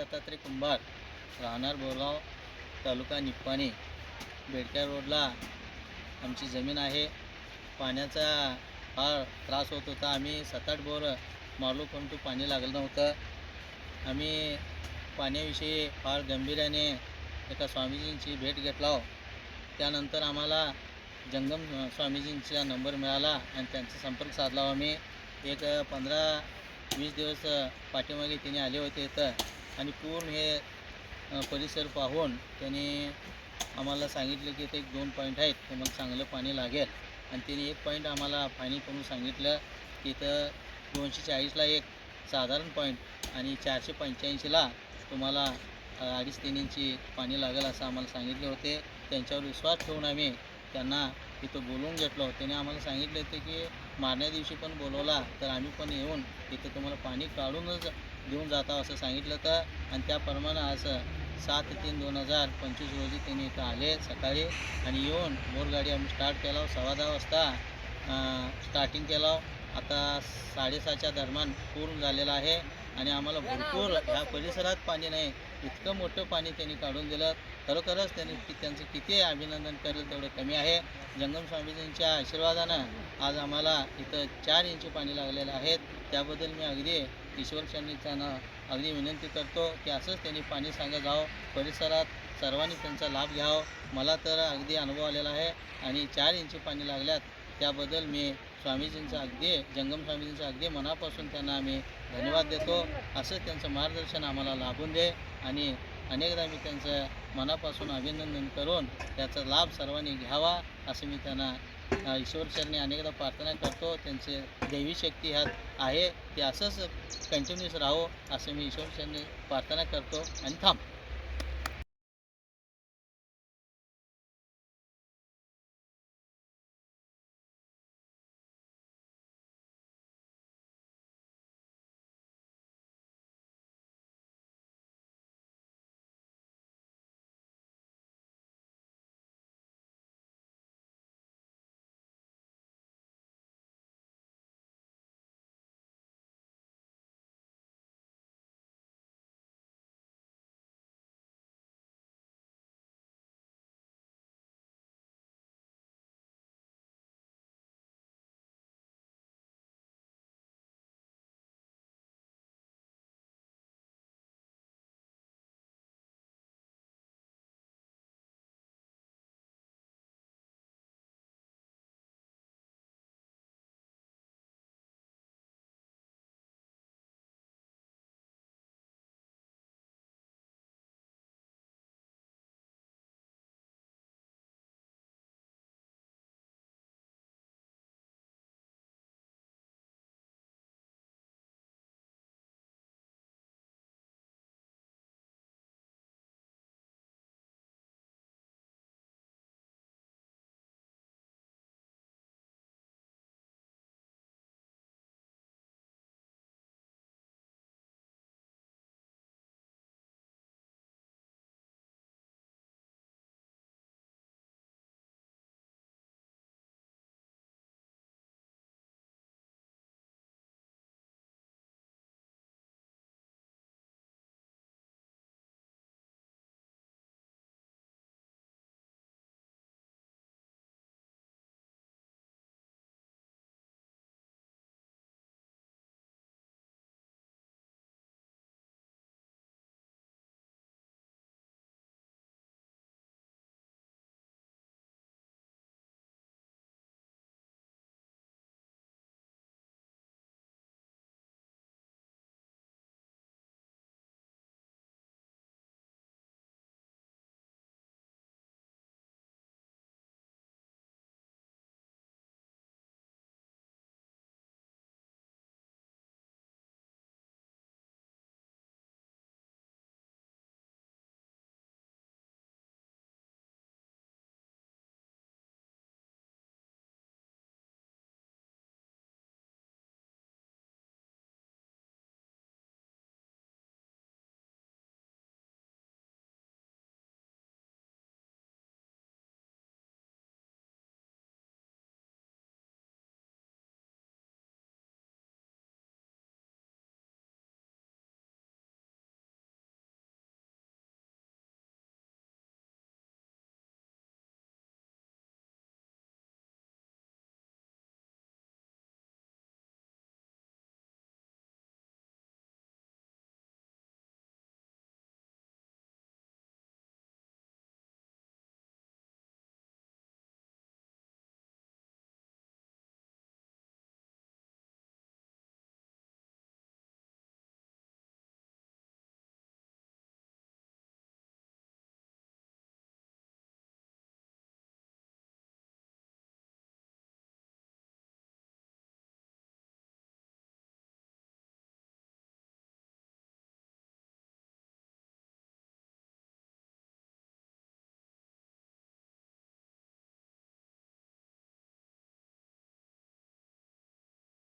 दत्तात्रय कुंभार राहणार बोरगाव तालुका निप्पाणी. बेडक्या रोडला आमची जमीन आहे. पाण्याचा फार त्रास होत होता. आम्ही सात आठ बोर मारलो परंतु पाणी लागलं नव्हतं. आम्ही पाण्याविषयी फार गंभीर्याने एका स्वामीजींची भेट घेतला. त्यानंतर आम्हाला जंगम स्वामीजींचा नंबर मिळाला आणि त्यांचा संपर्क साधला. आम्ही एक पंधरा वीस दिवस पाठीमागे तिने आले होते तर आणि पूर्ण हे परिसर पाहून त्याने आम्हाला सांगितलं की इथे एक दोन पॉईंट आहेत तुम्हाला चांगलं पाणी लागेल. आणि त्याने एक पॉईंट आम्हाला फायनल करून सांगितलं की इथं दोनशे चाळीसला एक साधारण पॉईंट आणि चारशे पंच्याऐंशीला तुम्हाला अडीच तीन इंची पाणी लागेल असं आम्हाला सांगितले होते. त्यांच्यावर विश्वास ठेवून आम्ही त्यांना इथं बोलवून घेतलो त्याने आम्हाला सांगितले होते की मारण्या दिवशी पण बोलवला तर आम्ही पण येऊन इथं तुम्हाला पाणी काढूनच घेऊन जाता असं सांगितलं तर आणि त्याप्रमाणे आज सात तीन दोन हजार पंचवीस रोजी त्यांनी इथं आले सकाळी. आणि येऊन बोरगाडी आम्ही स्टार्ट केला सव्वा दहा वाजता स्टार्टिंग केला आता साडेसहाच्या दरम्यान पूर्ण झालेलं आहे. आणि आम्हाला भरपूर ह्या परिसरात पाणी नाही. इतकं मोठं पाणी त्यांनी काढून दिलं. खरोखरच त्यांनी की त्यांचं किती अभिनंदन करेल तेवढं कमी आहे. जंगम स्वामीजींच्या आशीर्वादानं आज आम्हाला इथं चार इंची पाणी लागलेलं आहेत त्याबद्दल मी अगदी ईश्वर त्यांना अगदी विनंती करतो की असंच त्यांनी पाणी सांगत जावं परिसरात सर्वांनी त्यांचा लाभ घ्यावा. मला तर अगदी अनुभव आलेला आहे आणि चार इंची पाणी लागल्यात त्याबद्दल मी स्वामीजींचा अगदी जंगम स्वामीजींचा अगदी मनापासून त्यांना आम्ही धन्यवाद देतो. असंच त्यांचं मार्गदर्शन आम्हाला लाभून दे आणि अनेकदा मी त्यांचं मनापासून अभिनंदन करून त्याचा लाभ सर्वांनी घ्यावा असं मी त्यांना ईश्वरचरणी अनेकदा प्रार्थना करतो. त्यांचे दैवी शक्ती ह्यात आहे. ते असंच कंटिन्यूस राहो असं मी ईश्वरचरणी प्रार्थना करतो. आणि थांब.